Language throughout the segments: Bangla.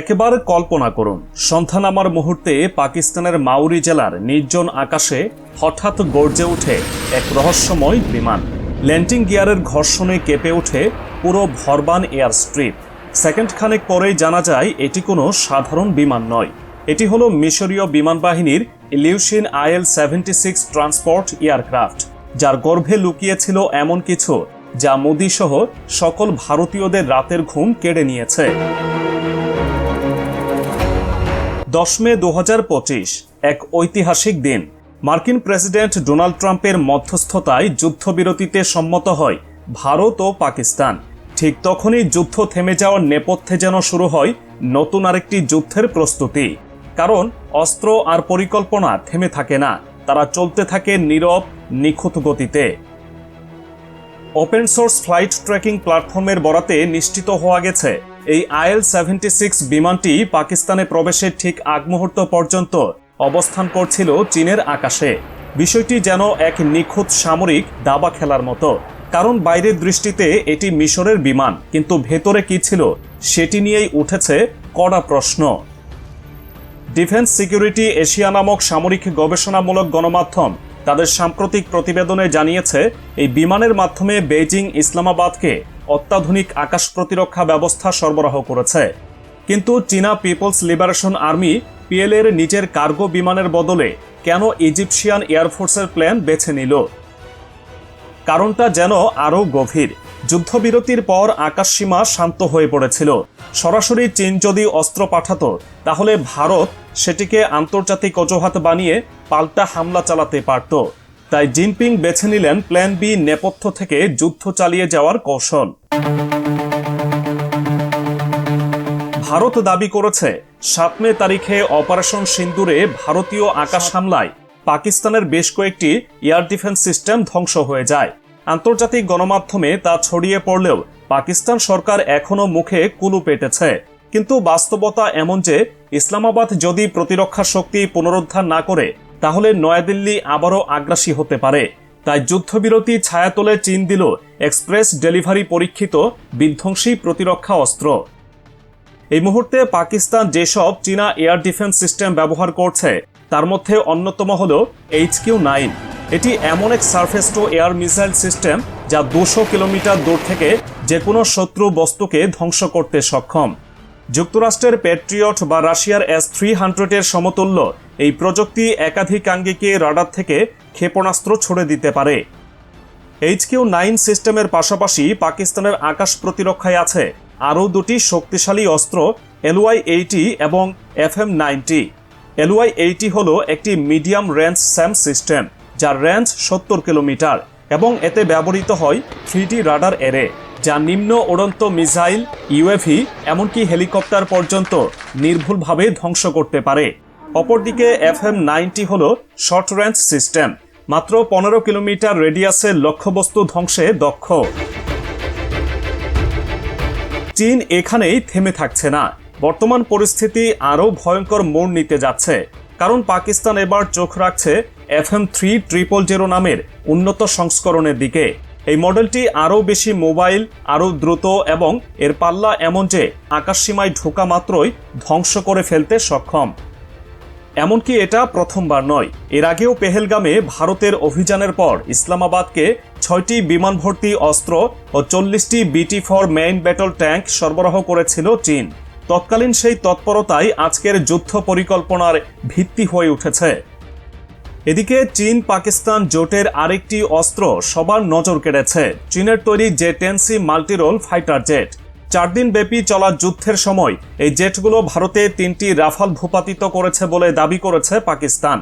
একেবারে কল্পনা করুন সন্ধ্যা নামার মুহূর্তে পাকিস্তানের মাউরি জেলার নির্জন আকাশে হঠাৎ গর্জে ওঠে এক রহস্যময় বিমান। ল্যান্ডিং গিয়ারের ঘর্ষণে কেঁপে ওঠে পুরো ভরবান এয়ার স্ট্রিপ। সেকেন্ড খানেক পরেই জানা যায়, এটি কোনো সাধারণ বিমান নয়। এটি হলো মিশরীয় বিমান বাহিনীর Ilyushin IL seventy six transport aircraft, যার গর্ভে লুকিয়েছিল এমন কিছু যা মোদী সহ সকল ভারতীয়দের রাতের ঘুম কেড়ে নিয়েছে। দশ মে দু এক ঐতিহাসিক দিন। মার্কিন প্রেসিডেন্ট ডোনাল্ড ট্রাম্পের মধ্যস্থতায় যুদ্ধবিরতিতে সম্মত হয় ভারত ও পাকিস্তান। ঠিক তখনই যুদ্ধ থেমে যাওয়ার নেপথ্যে যেন শুরু হয় নতুন আরেকটি যুদ্ধের প্রস্তুতি। কারণ অস্ত্র আর পরিকল্পনা থেমে থাকে না, তারা চলতে থাকে নীরব, নিখুঁত গতিতে। ওপেন সোর্স ফ্লাইট ট্র্যাকিং প্ল্যাটফর্মের বরাতে নিশ্চিত হওয়া গেছে। এই আইএল সেভেন্টি সিক্স বিমানটি পাকিস্তানে প্রবেশের ঠিক আগ মুহূর্ত পর্যন্ত অবস্থান করছিল চীনের আকাশে। বিষয়টি যেন এক নিখুঁত সামরিক দাবা খেলার মতো। কারণ বাইরের দৃষ্টিতে এটি মিশরের বিমান, কিন্তু ভেতরে কি ছিল সেটি নিয়েই উঠেছে কড়া প্রশ্ন। ডিফেন্স সিকিউরিটি এশিয়া নামক সামরিক গবেষণামূলক গণমাধ্যম তাদের সাম্প্রতিক প্রতিবেদনে জানিয়েছে, এই বিমানের মাধ্যমে বেইজিং ইসলামাবাদকে অত্যাধুনিক আকাশ প্রতিরক্ষা ব্যবস্থা সরবরাহ করেছে। কিন্তু চীনা পিপলস লিবারেশন আর্মি পিএলএর নিজের কার্গো বিমানের বদলে কেন ইজিপশিয়ান এয়ারফোর্সের প্ল্যান বেছে নিল? কারণটা যেন আরও গভীর। যুদ্ধবিরতির পর আকাশসীমা শান্ত হয়ে পড়েছিল। সরাসরি চীন যদি অস্ত্র পাঠাতো, তাহলে ভারত সেটিকে আন্তর্জাতিক অজুহাত বানিয়ে পাল্টা হামলা চালাতে পারত। তাই জিনপিং বেছে নিলেন প্ল্যান বি নেপথ্য থেকে যুদ্ধ চালিয়ে যাওয়ার কৌশল। ভারত দাবি করেছে সাত মে তারিখে অপারেশন সিন্দুরে ভারতীয় আকাশ হামলায় পাকিস্তানের বেশ কয়েকটি এয়ার ডিফেন্স সিস্টেম ধ্বংস হয়ে যায়। আন্তর্জাতিক গণমাধ্যমে তা ছড়িয়ে পড়লেও পাকিস্তান সরকার এখনও মুখে কুলু পেটেছে। কিন্তু বাস্তবতা এমন যে, ইসলামাবাদ যদি প্রতিরক্ষা শক্তি পুনরুদ্ধার না করে, তাহলে নয়াদিল্লি আবারও আগ্রাসী হতে পারে। তাই যুদ্ধবিরতি ছায়াতলে চীন দিল এক্সপ্রেস ডেলিভারি পরীক্ষিত বিধ্বংসী প্রতিরক্ষা অস্ত্র। এই মুহূর্তে পাকিস্তান যেসব চীনা এয়ার ডিফেন্স সিস্টেম ব্যবহার করছে, তার মধ্যে অন্যতম হল এইচ কিউ নাইন। এটি এমন এক surface to air missile system যা দুশো কিলোমিটার দূর থেকে যে কোনো শত্রু বস্তুকে ধ্বংস করতে সক্ষম। যুক্তরাষ্ট্রের প্যাট্রিয়ট বা রাশিয়ার এস থ্রি হান্ড্রেডের সমতুল্য এই প্রযুক্তি একাধিক আঙ্গিকে রাডার থেকে ক্ষেপণাস্ত্র ছড়ে দিতে পারে। এইচ কিউ নাইন সিস্টেমের পাশাপাশি পাকিস্তানের আকাশ প্রতিরক্ষায় আছে আরও দুটি শক্তিশালী অস্ত্র এলওয়াই এইটি এবং F M ninety LY eighty হল একটি মিডিয়াম রেঞ্জ স্যাম সিস্টেম যার রেঞ্জ সত্তর কিলোমিটার এবং এতে ব্যবহৃত হয় থ্রিটি রাডার এরে যা নিম্ন উড়ন্ত মিসাইল ইউএভি এমনকি হেলিকপ্টার পর্যন্ত নির্ভুলভাবে ধ্বংস করতে পারে। অপরদিকে এফ এম নাইনটি হল শর্ট রেঞ্জ সিস্টেম মাত্র পনেরো কিলোমিটার রেডিয়াসের লক্ষ্যবস্তু ধ্বংসে দক্ষ। চীন এখানেই থেমে থাকছে না। বর্তমান পরিস্থিতি আরও ভয়ঙ্কর মোড় নিতে যাচ্ছে। কারণ পাকিস্তান এবার চোখ রাখছে F M three triple zero নামের উন্নত সংস্করণের দিকে। এই মডেলটি আরও বেশি মোবাইল, আরও দ্রুত এবং এর পাল্লা এমন যে আকাশসীমায় ঢোকা মাত্রই ধ্বংস করে ফেলতে সক্ষম। এমনকি এটা প্রথমবার নয়। এর আগেও পেহেলগামে ভারতের অভিযানের পর ইসলামাবাদকে ছয়টি বিমান ভর্তি অস্ত্র ও চল্লিশটি বিটি ফর মেইন ব্যাটল ট্যাঙ্ক সরবরাহ করেছিল চীন। তৎকালীন সেই তৎপরতাই আজকের যুদ্ধ পরিকল্পনার ভিত্তি হয়ে উঠেছে। এদিকে চীন পাকিস্তান জোটের আরেকটি অস্ত্র সবার নজর কেড়েছে। চীনের তৈরি J ten C multirole fighter jet. চার দিন ব্যাপী চলা যুদ্ধের সময় এই জেটগুলো ভারতে তিনটি রাফাল ভূপাতিত করেছে বলে দাবি করেছে পাকিস্তান।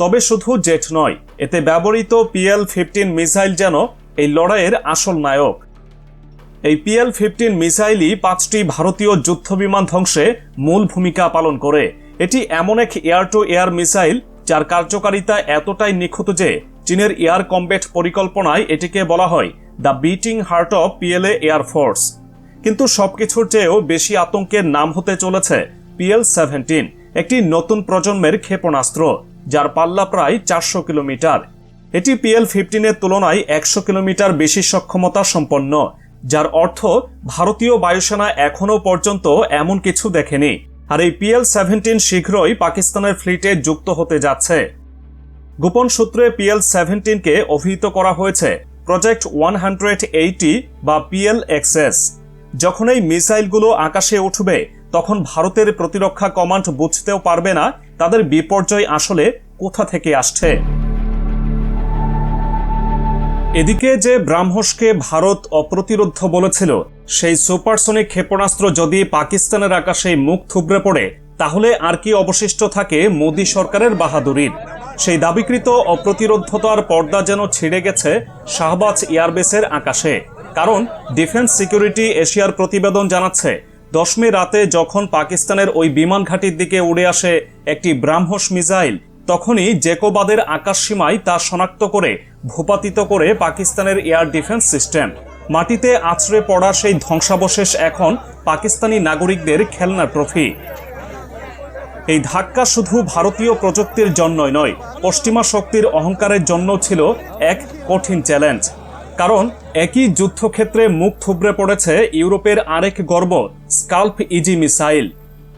তবে শুধু জেট নয়, এতে ব্যবহৃত পিএল ফিফটিন মিসাইল যেন এই লড়াইয়ের আসল নায়ক। এই পিএল ফিফটিন মিসাইলই পাঁচটি ভারতীয় যুদ্ধবিমান ধ্বংসে মূল ভূমিকা পালন করে। এটি এমন এক এয়ার টু এয়ার মিসাইল যার কার্যকারিতা এতটাই নিখুঁত যে চীনের এয়ার কম্বেট পরিকল্পনায় এটিকে বলা হয় the beating heart of PLA air force. কিন্তু সবকিছুর চেয়েও বেশি আতঙ্কের নাম হতে চলেছে পিএল সেভেন্টিন, একটি নতুন প্রজন্মের ক্ষেপণাস্ত্র, যার পাল্লা প্রায় চারশো কিলোমিটার। এটি পিএল ফিফটিনের তুলনায় একশো কিলোমিটার বেশি সক্ষমতা সম্পন্ন, যার অর্থ ভারতীয় বায়ুসেনা এখনও পর্যন্ত এমন কিছু দেখেনি। আর এই পিএল সেভেন্টিন শীঘ্রই পাকিস্তানের ফ্লিটে যুক্ত হতে যাচ্ছে। গোপন সূত্রে পিএল সেভেন্টিনকে অভিহিত করা হয়েছে প্রজেক্ট ওয়ান হান্ড্রেড এইটি বা পিএল এক্সএস যখন এই মিসাইলগুলো আকাশে উঠবে, তখন ভারতের প্রতিরক্ষা কমান্ড বুঝতেও পারবে না তাদের বিপর্যয় আসলে কোথা থেকে আসছে। এদিকে যে ব্রাহ্মসকে ভারত অপ্রতিরোধ বলেছিল সেই সুপারসনিক ক্ষেপণাস্ত্র যদি পাকিস্তানের আকাশে মুখ থুবড়ে পড়ে, তাহলে আর কি অবশিষ্ট থাকে মোদী সরকারের বাহাদুরির? সেই দাবিকৃত অপ্রতিরোধতার পর্দা যেন ছিঁড়ে গেছে শাহবাজ এয়ারবেসের আকাশে। কারণ ডিফেন্স সিকিউরিটি এশিয়ার প্রতিবেদন জানাচ্ছে দশ মে রাতে যখন পাকিস্তানের ওই বিমান ঘাঁটির দিকে উড়ে আসে একটি ব্রাহ্মস মিসাইল, তখনই জেকোবাদের আকাশ সীমায় তা শনাক্ত করে ভূপাতিত করে পাকিস্তানের এয়ার ডিফেন্স সিস্টেম। মাটিতে আছড়ে পড়া সেই ধ্বংসাবশেষ এখন পাকিস্তানি নাগরিকদের খেলনা ট্রফি এই ধাক্কা শুধু ভারতীয় প্রযুক্তির জন্যই নয়, পশ্চিমা শক্তির অহংকারের জন্য ছিল এক কঠিন চ্যালেঞ্জ। কারণ একই যুদ্ধক্ষেত্রে মুখ থুবড়ে পড়েছে ইউরোপের আরেক গর্ব, স্কাল্প ইজি মিসাইল।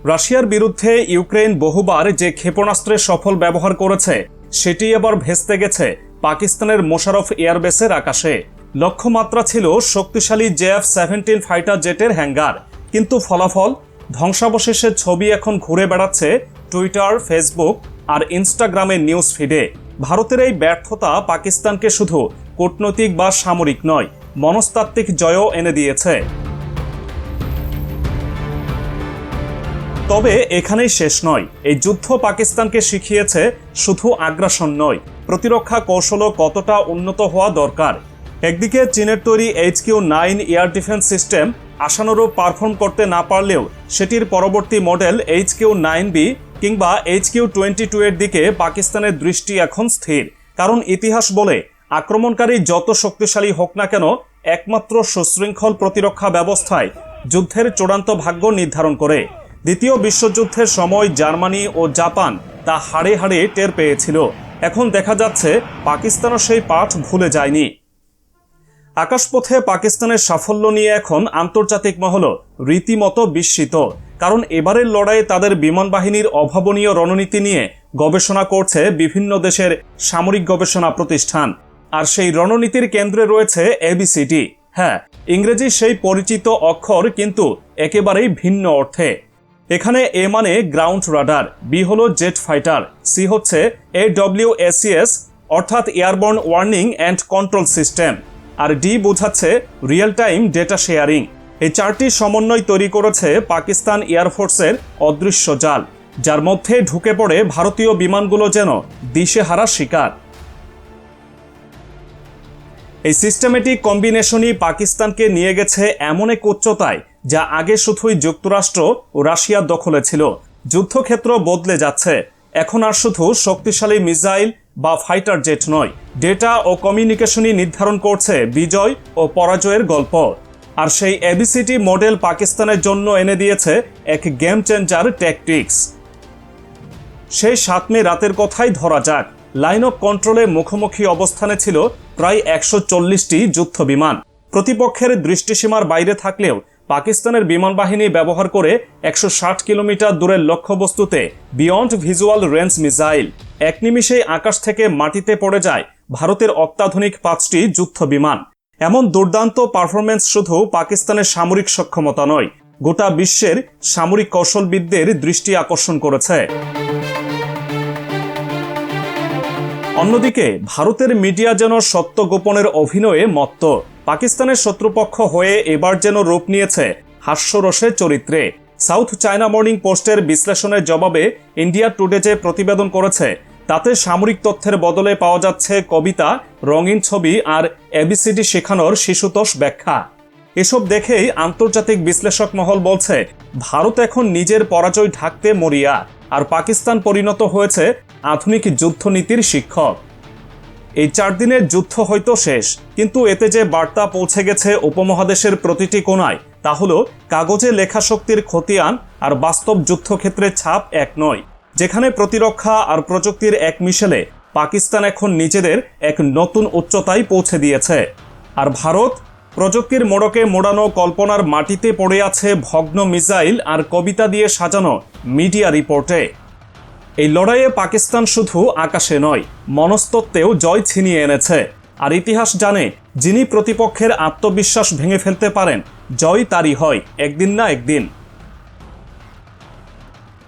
রাশিয়ার বিরুদ্ধে ইউক্রেন বহুবার যে ক্ষেপণাস্ত্রের সফল ব্যবহার করেছে, সেটি এবার ভেস্তে গেছে পাকিস্তানের মোশারফ এয়ারবেসের আকাশে। লক্ষ্যমাত্রা ছিল শক্তিশালী জেএফ সেভেন্টিন ফাইটার জেটের হ্যাঙ্গার। কিন্তু ফলাফল ধ্বংসাবশেষের ছবি এখন ঘুরে বেড়াচ্ছে টুইটার, ফেসবুক আর ইনস্টাগ্রামের নিউজ ফিডে। ভারতের এই ব্যর্থতা পাকিস্তানকে শুধু কূটনৈতিক বা সামরিক নয়, মনস্তাত্ত্বিক জয়ও এনে দিয়েছে। তবে এখানেই শেষ নয়, এই যুদ্ধ পাকিস্তানকে শিখিয়েছে শুধু আগ্রাসন নয়, প্রতিরক্ষা কৌশলও কতটা উন্নত হওয়া দরকার। একদিকে চীনের তৈরি H Q nine air defence system আশানুরূপ পারফর্ম করতে না পারলেও সেটির পরবর্তী model H Q nine B কিংবা এইচ কিউ টোয়েন্টি টু এর দিকে পাকিস্তানের দৃষ্টি এখন স্থির। কারণ ইতিহাস বলে, আক্রমণকারী যত শক্তিশালী হোক না কেন, একমাত্র সুশৃঙ্খল প্রতিরক্ষা ব্যবস্থায় যুদ্ধের চূড়ান্ত ভাগ্য নির্ধারণ করে। দ্বিতীয় বিশ্বযুদ্ধের সময় জার্মানি ও জাপান তা হাড়ে হাড়ে টের পেয়েছিল। এখন দেখা যাচ্ছে, পাকিস্তানও সেই পাঠ ভুলে যায়নি। আকাশপথে পাকিস্তানের সাফল্য নিয়ে এখন আন্তর্জাতিক মহল রীতিমতো বিস্মিত। কারণ এবারের লড়াইয়ে তাদের বিমান বাহিনীর অভাবনীয় রণনীতি নিয়ে গবেষণা করছে বিভিন্ন দেশের সামরিক গবেষণা প্রতিষ্ঠান। আর সেই রণনীতির কেন্দ্রে রয়েছে এবিসিটি হ্যাঁ ইংরেজি সেই পরিচিত অক্ষর কিন্তু একেবারেই ভিন্ন অর্থে। এখানে এ মানে গ্রাউন্ড রাডার বি হলো জেট ফাইটার সি হচ্ছে এ ডব্লিউ এসিএস অর্থাৎ airborne warning and control system R D বোঝাচ্ছে রিয়েল টাইম ডেটা শেয়ারিং। এই চারটি সমন্বয় তৈরি করেছে পাকিস্তান এয়ারফোর্সের অদৃশ্য জাল, যার মধ্যে ঢুকে পড়ে ভারতীয় বিমানগুলো যেন দিশেহারা শিকার। এই সিস্টেমেটিক কম্বিনেশনই পাকিস্তানকে নিয়ে গেছে এমন এক উচ্চতায়, যা আগে শুধুই যুক্তরাষ্ট্র ও রাশিয়ার দখলে ছিল। যুদ্ধক্ষেত্র বদলে যাচ্ছে। এখন আর শুধু শক্তিশালী মিসাইল বা ফাইটার জেট নয়, ডেটা ও কমিউনিকেশনই নির্ধারণ করছে বিজয় ও পরাজয়ের গল্প। আর সেই এবিসিটি মডেল পাকিস্তানের জন্য এনে দিয়েছে এক গেম চেঞ্জার ট্যাকটিক্স। সেই সাত মে রাতের কথাই ধরা যাক, লাইন অফ কন্ট্রোলে মুখোমুখি অবস্থানে ছিল প্রায় একশো চল্লিশটি যুদ্ধ বিমান প্রতিপক্ষের দৃষ্টিসীমার বাইরে থাকলেও পাকিস্তানের বিমান বাহিনী ব্যবহার করে একশো ষাট কিলোমিটার দূরের লক্ষ্যবস্তুতে বিয়ন্ড ভিজুয়াল রেঞ্জ মিসাইল। এক নিমিষেই আকাশ থেকে মাটিতে পড়ে যায় ভারতের অত্যাধুনিক পাঁচটি যুদ্ধ বিমান। এমন দুর্দান্ত পারফরমেন্স শুধু পাকিস্তানের সামরিক সক্ষমতা নয়, গোটা বিশ্বের সামরিক কৌশলবিদদের দৃষ্টি আকর্ষণ করেছে। অন্যদিকে, ভারতের মিডিয়া যেন সত্য গোপনের অভিনয়ে মত্ত। পাকিস্তানের শত্রুপক্ষ হয়ে এবার যেন রূপ নিয়েছে হাস্যরসের চরিত্রে। সাউথ চায়না মর্নিং পোস্টের বিশ্লেষণের জবাবে ইন্ডিয়া টুডে যে প্রতিবেদন করেছে, তাতে সামরিক তথ্যের বদলে পাওয়া যাচ্ছে কবিতা, রঙিন ছবি আর এবিসিডি শেখানোর শিশুতোষ ব্যাখ্যা। এসব দেখেই আন্তর্জাতিক বিশ্লেষক মহল বলছে, ভারত এখন নিজের পরাজয় ঢাকতে মরিয়া, আর পাকিস্তান পরিণত হয়েছে আধুনিক যুদ্ধনীতির শিক্ষক। এই চার দিনের যুদ্ধ হয়তো শেষ, কিন্তু এতে যে বার্তা পৌঁছে গেছে উপমহাদেশের প্রতিটি কোনায় তা হলো কাগজে লেখা শক্তির খতিয়ান আর বাস্তব যুদ্ধক্ষেত্রের ছাপ এক নয়, যেখানে প্রতিরক্ষা আর প্রযুক্তির এক মিশেলে পাকিস্তান এখন নিজেদের এক নতুন উচ্চতায় পৌঁছে দিয়েছে। আর ভারত, প্রযুক্তির মোড়কে মোড়ানো কল্পনার মাটিতে পড়ে আছে ভগ্ন মিসাইল আর কবিতা দিয়ে সাজানো মিডিয়া রিপোর্টে। এই লড়াইয়ে পাকিস্তান শুধু আকাশে নয়, মনস্তত্ত্বেও জয় ছিনিয়ে এনেছে। আর ইতিহাস জানে, যিনি প্রতিপক্ষের আত্মবিশ্বাস ভেঙে ফেলতে পারেন, জয় তারই হয়, একদিন না একদিন।